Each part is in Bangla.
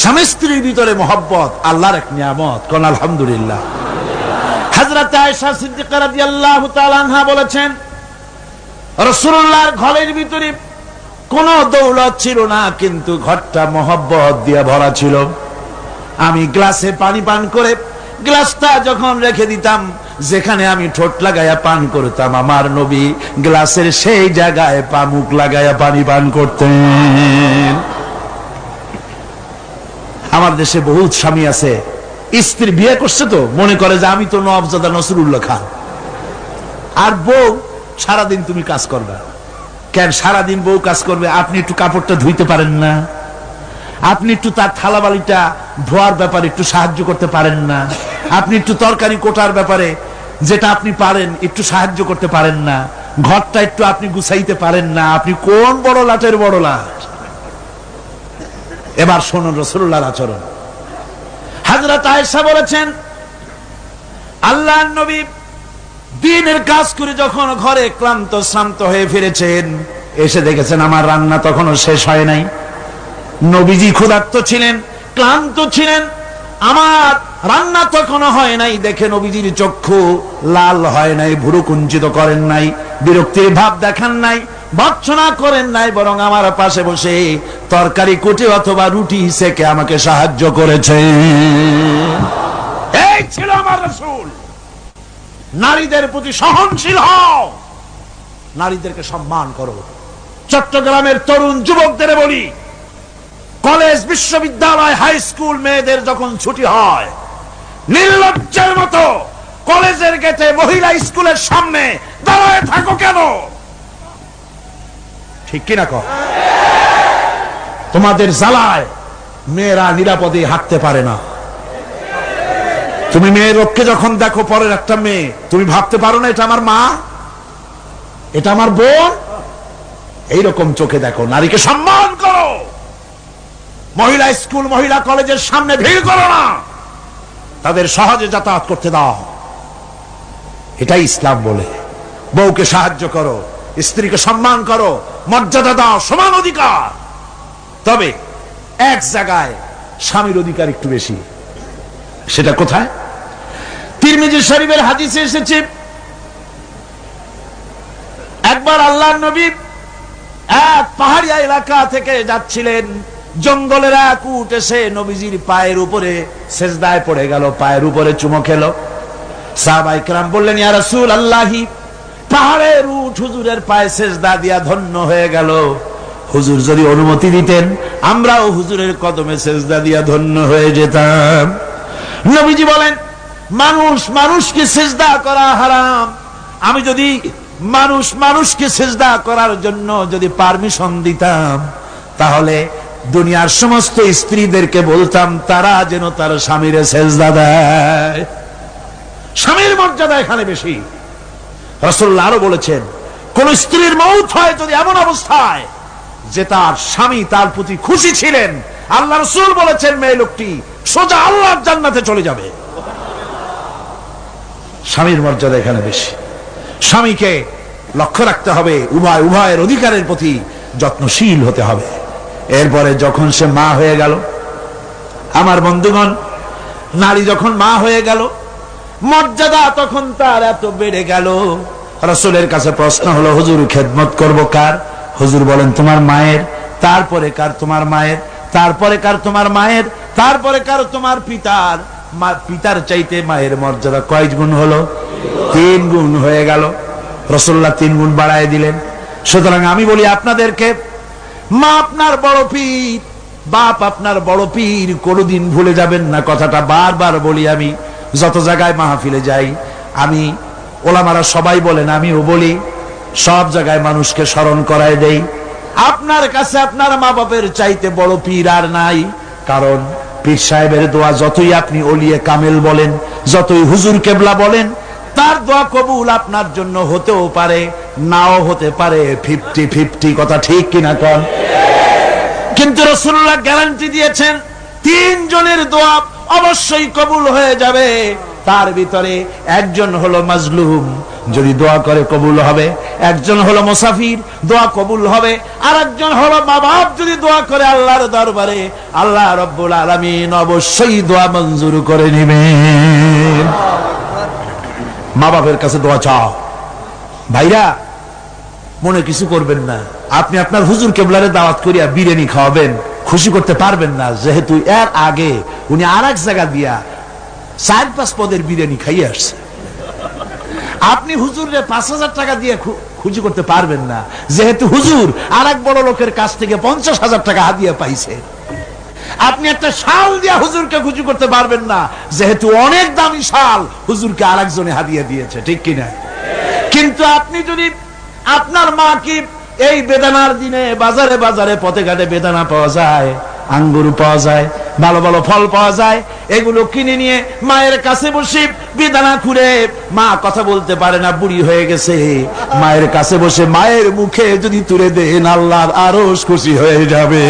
স্বামী স্ত্রীর ভিতরে মোহব্বত, আল্লাহর এক নিয়ামত, কোন আলহামদুলিল্লাহ। হাজরত আয়েশা সিদ্দিকা রাদিয়াল্লাহু তাআলা আনহা বলেছেন, রাসূলুল্লাহর ঘরের ভিতরে কোন দৌলত ছিল না, কিন্তু ঘরটা মোহব্বত দিয়ে ভরা ছিল। আমি গ্লাসে পানি পান করে গ্লাসটা যখন রেখে দিতাম, যেখানে আমি ঠোঁট লাগাইয়া পান করতাম, আমার নবী গ্লাসের সেই জায়গায় পামুক লাগাইয়া পানি পান করতেন। আমার দেশে বহুত স্বামী আছে। স্ত্রী বিয়ে করছে তো, মনে করে যে আমি তো নবজাদা নসরুল্লাহ খান। আর বউ, সারাদিন তুমি কাজ করবে। কেন সারাদিন বউ কাজ করবে? আপনি একটু কাপড়টা ধুইতে পারেন না। আপনি একটু তার থালা বালিটা ধোয়ার ব্যাপারে একটু সাহায্য করতে পারেন না। আপনি একটু তরকারি কোটার ব্যাপারে যেটা আপনি পারেন, একটু সাহায্য করতে পারেন না। ঘরটা একটু আপনি গুছাইতে পারেন না। আপনি কোন বড় লাটের বড় লাট? এবার শোনুন রসুল্লাহর আচরণ। হাজরত আয়েশা বলেছেন আল্লাহ নবী দিনের কাজ করে যখন ঘরে ক্লান্ত, শ্রান্ত হয়ে ফিরেছেন, এসে দেখেছেন আমার রান্না তখনও শেষ হয় নাই। নবীজি ক্ষুধার্ত ছিলেন, ক্লান্ত ছিলেন, আমার রান্না তখনও হয় নাই, দেখে নবীজির চক্ষু লাল হয় নাই, ভুরু কুঞ্চিত করেন নাই, বিরক্তির ভাব দেখান নাই ভর্সনা করেন নাই, বরং আমার পাশে বসে তরকারি, কুটে অথবা রুটি সেকে আমাকে সাহায্য করেছে। এই ছিল আমার রসুল। নারীদের প্রতি সহনশীল হও। নারীদেরকে সম্মান করো। চট্টগ্রামের তরুণ যুবকদের বলি, কলেজ, বিশ্ববিদ্যালয়, হাই স্কুল মেয়েদের যখন ছুটি হয়, নির্লজ্জের মতো কলেজের গেটে মহিলা স্কুলের সামনে দাঁড়ায় থাকো কেন? ঠিক কিনা কর তোমাদের জ্বালায় মেয়েরা নিরাপদে হাঁটতে পারে না। তুমি মেয়ের রক্ষে যখন দেখো পরের একটা মেয়ে, তুমি ভাবতে পারো না এটা আমার মা? এটা আমার বোন? এইরকম চোখে দেখো, নারীকে সম্মান করো। মহিলা স্কুল, মহিলা কলেজের সামনে ভিড় করো না। তাদের সহজে যাতায়াত করতে দাও। এটাই ইসলাম বলে। বউকে সাহায্য করো। স্ত্রীকে সম্মান করো, মর্যাদা দাও, সমান অধিকার। তবে এক জায়গায় স্বামীর অধিকার একটু বেশি। সেটা কোথায়? তিরমিজি শরীফের হাদিসে এসেছে, একবার আল্লাহ নবী এক পাহাড়িয়া এলাকা থেকে যাচ্ছিলেন, জঙ্গলের এক উট এসে নবীজির পায়ের উপরে সেজদায় পড়ে গেল, পায়ের উপরে চুমো খেলো। সাহাবাই কেরাম বললেন, ইয়া রাসূল আল্লাহি পাহাড়ের উঠ হুজুরের পায়ে সেজদা দিয়া ধন্য হয়ে গেল। হুজুর যদি অনুমতি দিতেন, আমরাও হুজুরের কদমে সেজদা দিয়া ধন্য হয়ে যেতাম। নবীজি বলেন, মানুষ মানুষকে সেজদা করা হারাম। আমি যদি মানুষ মানুষকে সেজদা করার জন্য যদি পারমিশন দিতাম, তাহলে দুনিয়ার সমস্ত স্ত্রীদেরকে বলতাম, তারা যেন তার স্বামীরে সেজদা দেয়। স্বামীর মর্যাদা এখানে বেশি। রসল্লা আরও বলেছেন, কোন স্ত্রীর মৌত হয় যদি এমন অবস্থায় যে তার স্বামী তার প্রতি খুশি ছিলেন। আল্লাহ রসুল বলেছেন, মেয়ে লোকটি সোজা আল্লাহর জান্নাতে চলে যাবে। স্বামীর মর্যাদা এখানে বেশি। স্বামীকে লক্ষ্য রাখতে হবে, উভয়, উভয়ের অধিকারের প্রতি যত্নশীল হতে হবে। এরপরে যখন সে মা হয়ে গেল, আমার বন্ধুগণ, নারী যখন মা হয়ে গেল মর্যাদা তখন তার এত বেড়ে গেল। রসুলের কাছে প্রশ্ন হলো, হুজুর খেদমত করব কার? হুজুর বলেন, তোমার মায়ের, তারপরে কার তোমার মায়ের, তারপরে কার তোমার মায়ের, তারপরে কার তোমার পিতার। পিতার চাইতে মায়ের মর্যাদা কয় গুণ হলো? তিন গুণ হয়ে গেল। রসুল্লাহ তিন গুণ বাড়ায় দিলেন। সুতরাং আমি বলি আপনাদেরকে, মা আপনার বড় পীর, বাপ আপনার বড় পীর, কোনোদিন ভুলে যাবেন না কথাটা বারবার বলি আমি। যত জায়গায় মাহফিলে যাই, আমি ওলামারা সবাই বলেন, আমিও বলি, সব জায়গায় মানুষকে স্মরণ করায় দেই। আপনার কাছে আপনার মা বাপের চাইতে বড় পীর আর নাই, কারণ পীর সাহেবের দোয়া যতই আপনি অলিয়ে কামেল বলেন, যতই হুজুর কেবলা বলেন, তার দোয়া কবুল আপনার জন্য হতেও পারে, নাও হতে পারে ফিফটি ফিফটি কথা ঠিক কিনা কন? কিন্তু রসুল্লাহ গ্যারান্টি দিয়েছেন, তিনজনের দোয়া অবশ্যই কবুল হয়ে যাবে। তার ভিতরে একজন হলো মাজলুম, যদি দোয়া করে কবুল হবে। একজন হলো মুসাফির, দোয়া কবুল হবে। আর একজন হলো মা বাপ, যদি দোয়া করে আল্লাহর দরবারে। আল্লাহ রব্বুল আলামিন অবশ্যই দোয়া মঞ্জুর করে নেবেন। মা বাপের কাছে দোয়া চাও। ভাইরা, মনে কিছু করবেন না। আপনি আপনার হুজুর কেবলারে দাওয়াত করিয়া বিরিয়ানি খাওয়াবেন। খুশি করতে পারবেন না, যেহেতু এর আগে উনি আর এক জায়গা দিয়া চার, পাঁচ পদের বিরিয়ানি খাইয়ে আসছে। আপনি হুজুরে পাঁচ হাজার টাকা দিয়ে খুশি করতে পারবেন না, যেহেতু হুজুর আর এক বড় লোকের কাছ থেকে পঞ্চাশ হাজার টাকা হাদিয়া পাইছে। আপনি একটা শাল দিয়া হুজুরকে খুশি করতে পারবেন না, যেহেতু অনেক দামি শাল হুজুরকে আর একজনে হাদিয়া দিয়েছে, ঠিক কিনা? কিন্তু আপনি যদি আপনার মা কি এই বেদানার দিনে বাজারে বাজারে পথে ঘাটে বেদানা পাওয়া যায়, আঙ্গুর পাওয়া যায়, ভালো ভালো ফল পাওয়া যায়, এগুলো কিনে নিয়ে মায়ের কাছে বসে বেদানা খুঁড়ে, মা কথা বলতে পারে না, বুড়ি হয়ে গেছে। মায়ের কাছে বসে মায়ের মুখে যদি তুলে দেন, আল্লাহর আরও খুশি হয়ে যাবে।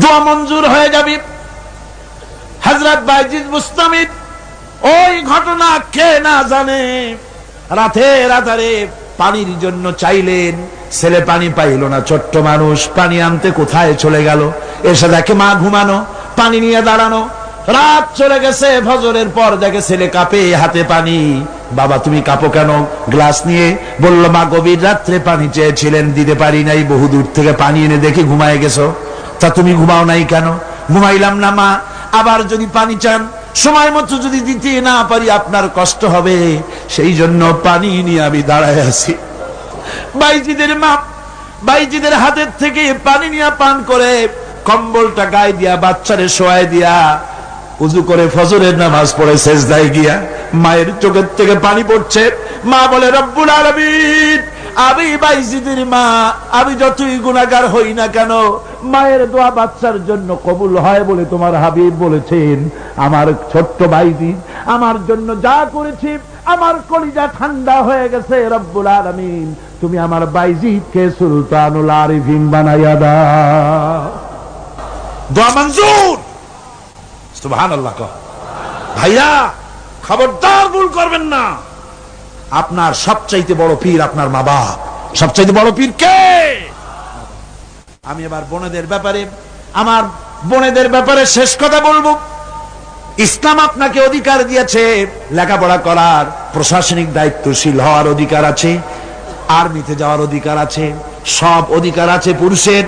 দোয়া মঞ্জুর হয়ে যাবে। হজরত বাইজিদ মুস্তামিদ ওই ঘটনা কে না জানে রাতে রাতারে পানির জন্য চাইলেন, ছেলে পানি পাইল না, ছোট্ট মানুষ, পানি আনতে কোথায় চলে গেল? এসে দেখে মা ঘুমানো, পানি নিয়ে দাঁড়ানো। রাত চলে গেছে, ফজরের পর দেখে ছেলে কাপে হাতে পানি। বাবা, তুমি কাপো কেন? গ্লাস নিয়ে বলল, মা, গভীর রাত্রে পানি চেয়েছিলেন, দিতে পারি নাই, বহু দূর থেকে পানি এনে দেখে ঘুমায় গেছো। তা তুমি ঘুমাও নাই কেন? ঘুমাইলাম না, মা। আবার যদি পানি চান সময় মতো যদি দিতে না পারি, আপনার কষ্ট হবে। সেই জন্য পানি নিয়ে আমি দাঁড়ায় আছি। বাইজিদের মা, বাইজিদের হাতের থেকে পানি নিয়ে পান করে, কম্বলটা গায়ে দিয়া, বাচ্চারে শোয়ায় দিয়া, উজু করে ফজরের নামাজ পড়ে শেষ দায় গিয়া, মায়ের চোখের থেকে পানি পড়ছে। মা বলে, রব্বুল আলমিন! আমি বাইজিদের মা, আমি যতই গুণাগার হই না কেন, মায়ের দোয়া বাচ্চার জন্য কবুল হয় বলে তোমার হাবিব বলেছেন। আমার ছোট্ট বাইজি, আমার জন্য যা করেছি, আমার কলিজা ঠান্ডা হয়ে গেছে, রব্বুল আলমিন। তুমি আমার বাইজিদকে সুলতানুল আরিফিন বানাইয়া দাও। দোয়া মঞ্জুর। সুবহানাল্লাহ কহ। ভাইয়া, খবরদার ভুল করবেন না। আপনার সবচাইতে বড় পীর আপনার মা বাপ। সবচাইতে বড় পীর কে? আমি এবার বোনেদের ব্যাপারে, আমার বোনেদের ব্যাপারে শেষ কথা বলব। ইসলাম আপনাকে অধিকার দিয়েছে, লেখাপড়া করার, প্রশাসনিক দায়িত্বশীল হওয়ার অধিকার আছে, আর্মিতে যাওয়ার অধিকার আছে, সব অধিকার আছে পুরুষের।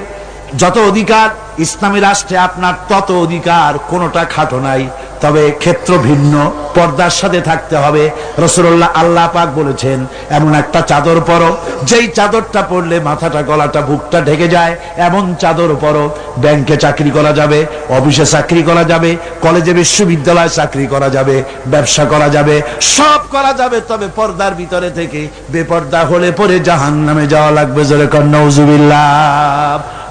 যত অধিকার ইসলামী রাষ্ট্রে আপনার তত অধিকার কোনোটা খাটো নাই। তবে ক্ষেত্র ভিন্ন। পর্দার সাথে থাকতে হবে। রসুল্লাহ আল্লাহ পাক বলেছেন, এমন একটা চাদর পরো, যেই চাদরটা পরলে মাথাটা, গলাটা, বুকটা ঢেকে যায়, এমন চাদর পরো। ব্যাংকে চাকরি করা যাবে, অফিসে চাকরি করা যাবে, কলেজে বিশ্ববিদ্যালয়ে চাকরি করা যাবে, ব্যবসা করা যাবে, সব করা যাবে। তবে পর্দার ভিতরে থেকে বেপর্দা হলে পরে জাহান নামে যাওয়া লাগবে জোরে কন্যা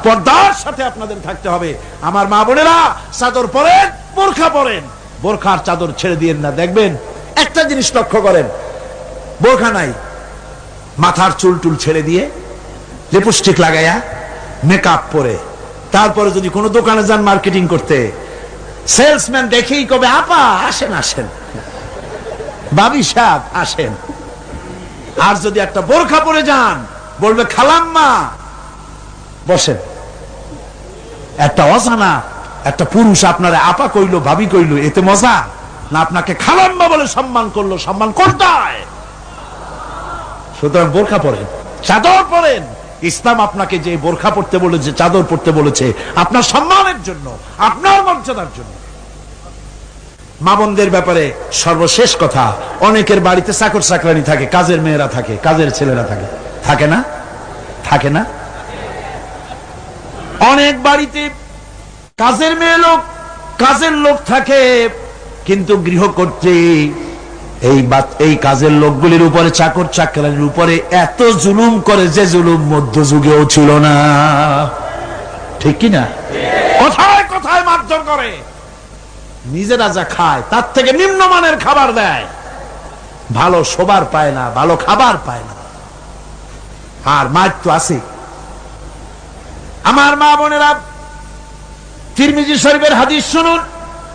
পর্দার সাথে আপনাদের থাকতে হবে। আমার মা বোনেরা, চাদর পরেন বোরখা পরেন। বোরখার চাদর ছেড়ে দিয়েন না, দেখবেন? একটা জিনিস লক্ষ্য করেন, বোরখা নাই। মাথার চুল টুল ছেড়ে দিয়ে লিপস্টিক লাগাইয়া মেকআপ পরে। তারপরে যদি কোনো দোকানে যান মার্কেটিং করতে সেলসম্যান দেখেই কবে, আপা, আসেন আসেন। বাবি সাহেব, আসেন। আর যদি একটা বোরখা পরে যান, বলবে, খালাম্মা। বসেন। একটা অজানা একটা পুরুষ আপনারা আপা কইলো, ভাবি কইলো, এতে মজা? না, আপনাকে খালাম্মা বলে সম্মান করল, সম্মান করতে হয় সুতরাং বোরখা পরেন। চাদর পরেন। ইসলাম আপনাকে যে বোরখা পড়তে বলেছে, চাদর পড়তে বলেছে, আপনার সম্মানের জন্য, আপনার মর্যাদার জন্য। মা বোনদের ব্যাপারে সর্বশেষ কথা, অনেকের বাড়িতে চাকর চাকরানি থাকে, কাজের মেয়েরা থাকে, কাজের ছেলেরা থাকে। থাকে না? থাকে না? অনেক বাড়িতে কাজের মেয়ে লোক, কাজের লোক থাকে, কিন্তু গৃহকর্ত্রী এই এই কাজের লোকগুলির উপরে, চাকর চাকরানির উপরে এত জুলুম করে, যে জুলুম মধ্যযুগেও ছিল না। ঠিক কি না কোথায় কোথায় মারধর করে। নিজেরা যা খায়, তার থেকে নিম্নমানের খাবার দেয়। ভালো শোবার পায় না, ভালো খাবার পায় না। আর মার তো আছে। আমার মা বোনেরা তিরমিজি শরীফের হাদিস শুনুন।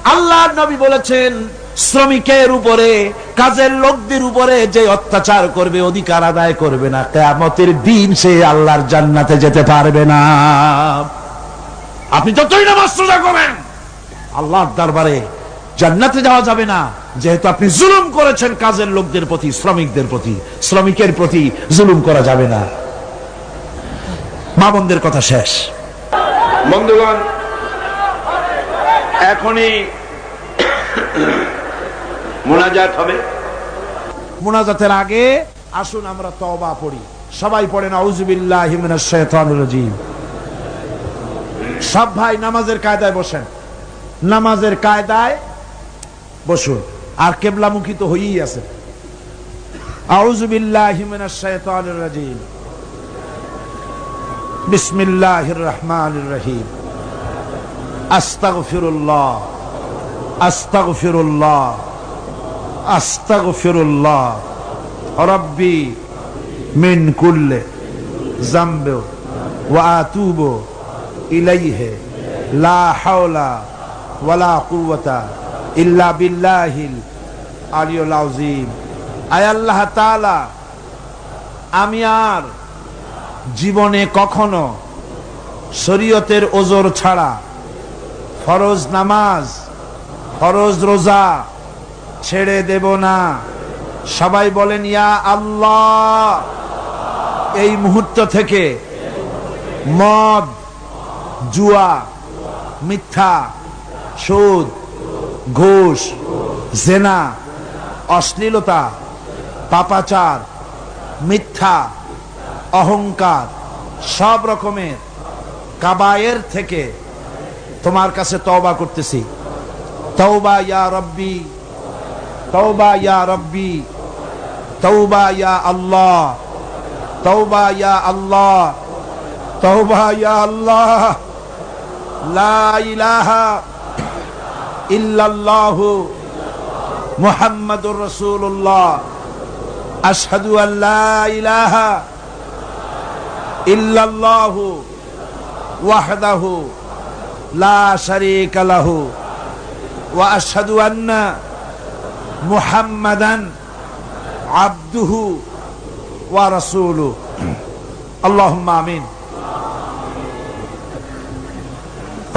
আল্লাহ নবী বলেছেন, শ্রমিকের উপরে, কাজের লোকদের উপরে যে অত্যাচার করবে, অধিকার আদায় করবে না, কেয়ামতের দিন সে আল্লাহর জান্নাতে যেতে পারবে না। আপনি যতই নামাজ রোজা করেন, আল্লাহর দরবারে জান্নাতে যাওয়া যাবে না। যেহেতু আপনি জুলুম করেছেন কাজের লোকদের প্রতি, শ্রমিকদের প্রতি, শ্রমিকের প্রতি জুলুম করা যাবে না। মা বোনদের কথা শেষ। বন্ধুগণ এখনই মোনাজাত হবে। মুনাজাতের আগে আসুন আমরা তওবা পড়ি। সবাই পড়েন আউযুবিল্লাহি মিনাশ সব ভাই নামাজের কায়দায় বসেন। নামাজের কায়দায় বসুন। আর কেবলামুখী তো হয়েই আছে শাইতানির রাজিম। বিসমিল্লাহির রহমানির রহিম। কুল্লে জামবে লা হাওলা ইল্লা বিল্লাহিল আমি আর জীবনে কখনো শরীয়তের ওজর ছাড়া ফরজ নামাজ, ফরজ রোজা ছেড়ে দেব না। সবাই বলেন, ইয়া আল্লাহ! এই মুহূর্ত থেকে মদ, জুয়া, মিথ্যা, সুদ, ঘোষ, জেনা, অশ্লীলতা, পাপাচার, মিথ্যা, অহংকার সব রকমের কাবায়ের থেকে তোমার কাছে তওবা করতেছি। তওবা ইয়া রব্বি, তওবা ইয়া রব্বি, তওবা ইয়া আল্লাহ, তওবা ইয়া আল্লাহ, তওবা ইয়া আল্লাহ, লা ইলাহা ইল্লাল্লাহু মুহাম্মাদুর রাসূলুল্লাহ, আশহাদু আন লা ইলাহা ইল্লাল্লাহু ওয়াহদাহু لا شريك له. وأشهد أن محمدا عبده ورسوله. اللهم آمين.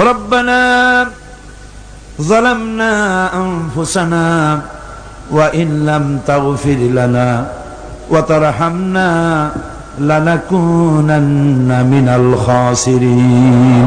ربنا ظلمنا أنفسنا وإن لم تغفر لنا وترحمنا لنكونن من الخاسرين.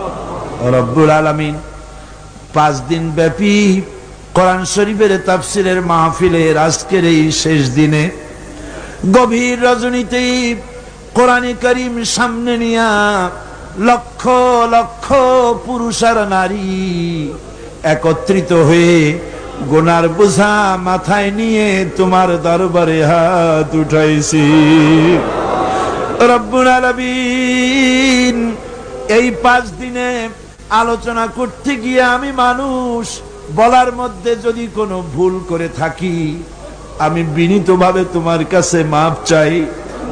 রব্বুল আলমিন পাঁচ দিন ব্যাপী কোরআন শরীফের তাফসিরের মাহফিলের আজকের এই শেষ দিনে গভীর রজনীতে কোরআনে করিম সামনে নিয়া লক্ষ লক্ষ পুরুষ আর নারী একত্রিত হয়ে গোনার বোঝা মাথায় নিয়ে তোমার দরবারে হাত উঠাইছি। রব্বুল আলমিন এই পাঁচ দিনে আলোচনা করতে গিয়ে আমি মানুষ, বলার মধ্যে যদি কোনো ভুল করে থাকি, আমি বিনীতভাবে তোমার কাছে মাপ চাই।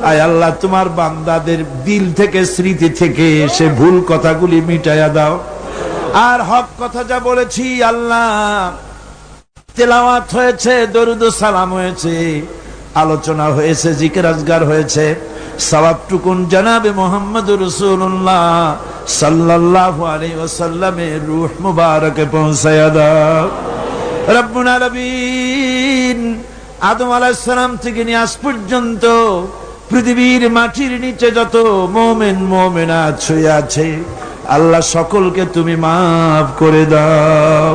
আয় আল্লাহ, তোমার বান্দাদের দিল থেকে, স্মৃতি থেকে সে ভুল কথাগুলি মিটাইয়া দাও। আর হক কথা যা বলেছি, আল্লাহ, তেলাওয়াত হয়েছে, দরুদ সালাম হয়েছে, আলোচনা হয়েছে, জিকির আজগার হয়েছে। সবাবটুকুন জানাবে মোহাম্মদ রসুল্লাহ সাল্লাল্লাহু আলাইহি ওয়াসাল্লামের রুহ মুবারকে পৌঁছায়া দাও। রব্বুল আলামিন আদম আলাইহিস থেকে নিয়ে আজ পর্যন্ত পৃথিবীর মাটির নিচে যত মোমেন মোমেনা ছুঁয়ে আছে, আল্লাহ সকলকে তুমি মাফ করে দাও।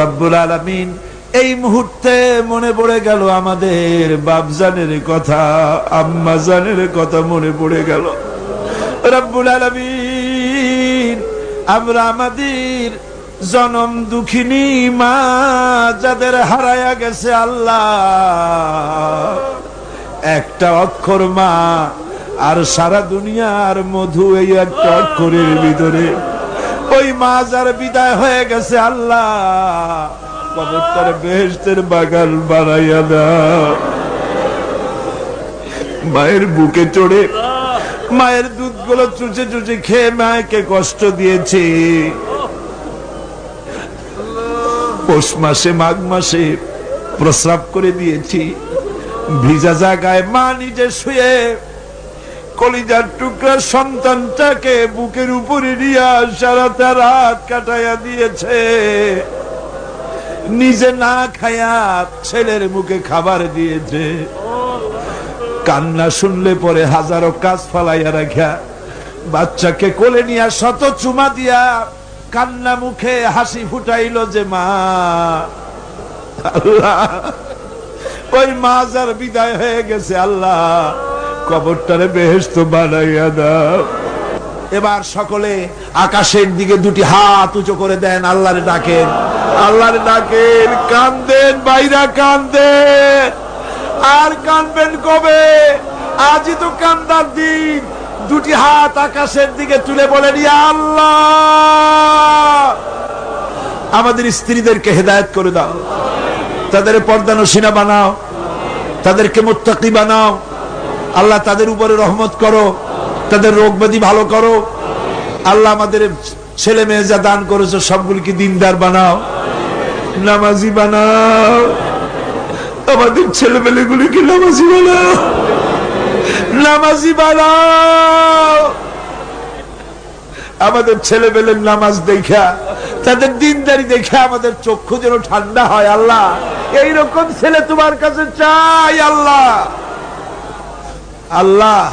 রব্বুল আলামিন এই মুহূর্তে মনে পড়ে গেল আমাদের বাপজানের কথা আম্মা আম্মাজানের কথা মনে পড়ে গেল। রব্বুল আলামিন, আমরা আমাদের জনম দুঃখিনী মা যাদের হারায়া গেছে আল্লাহ। একটা অক্ষর মা আর সারা দুনিয়ার মধু এই একটা অক্ষরের ভিতরে। ওই মা যার বিদায় হয়ে গেছে আল্লাহ। কবরটার বেহেস্তের বাগান বানাইয়া দাও। মায়ের বুকে চড়ে, মায়ের দুধগুলো চুচে চুচে খেয়ে মাকে কষ্ট দিয়েছি। পৌষ মাসে, মাঘ মাসে প্রস্রাব করে দিয়েছি। ভিজা জায়গায় মা নিজে শুয়ে কলিজার টুকরা সন্তানটাকে বুকের উপরে নিয়ে সারাটা রাত কাটাইয়া দিয়েছে। নিজে না খায়া ছেলের মুখে খাবার দিয়েছে। কান্না শুনলে পরে হাজারো কাজ ফালাইয়া রাখা বাচ্চাকে কোলে নিয়া শত চুমা দিয়া কান্না মুখে হাসি ফুটাইল যে, মা, আল্লাহ, ওই মা যার বিদায় হয়ে গেছে, আল্লাহ, কবরটারে বেহেস্ত বানাইয়া দাও। এবার সকলে আকাশের দিকে দুটি হাত উঁচু করে দেন, আল্লাহরে ডাকেন আল্লাহরে ডাকেন কান্দেন বাইরা কান্দেন। আর কানবেন কবে? আজই তো কান্দার দিন। দুটি হাত আকাশের দিকে তুলে বলেন আল্লাহ! আমাদের স্ত্রীদেরকে হেদায়েত করে দাও। তাদের পর্দানসীনা বানাও। তাদেরকে মোত্তাকি বানাও। আল্লাহ তাদের উপরে রহমত করো। তাদের রোগ ব্যাধি ভালো করো। আল্লাহ আমাদের ছেলে মেয়ে যা দান করেছ সবগুলিকে দিনদার বানাও? নামাজি বানাও। আমাদের ছেলে মেয়েগুলিকে নামাজি বানাও। নামাজি বানাও। আমাদের ছেলে পেলের নামাজ দেখা তাদের দিনদারি দেখে আমাদের চক্ষু যেন ঠান্ডা হয়, আল্লাহ। এইরকম ছেলে তোমার কাছে চাই, আল্লাহ। আল্লাহ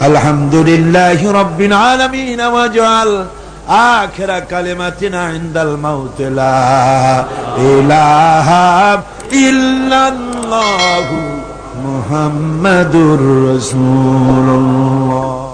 আলহামদুলিল্লাহ রব্বিল আলামিন ওয়াজআল আখির কালিমাতিনা ইনদাল মাউত লা ইলাহা ইল্লাল্লাহু মুহাম্মাদুর রাসূলুল্লাহ।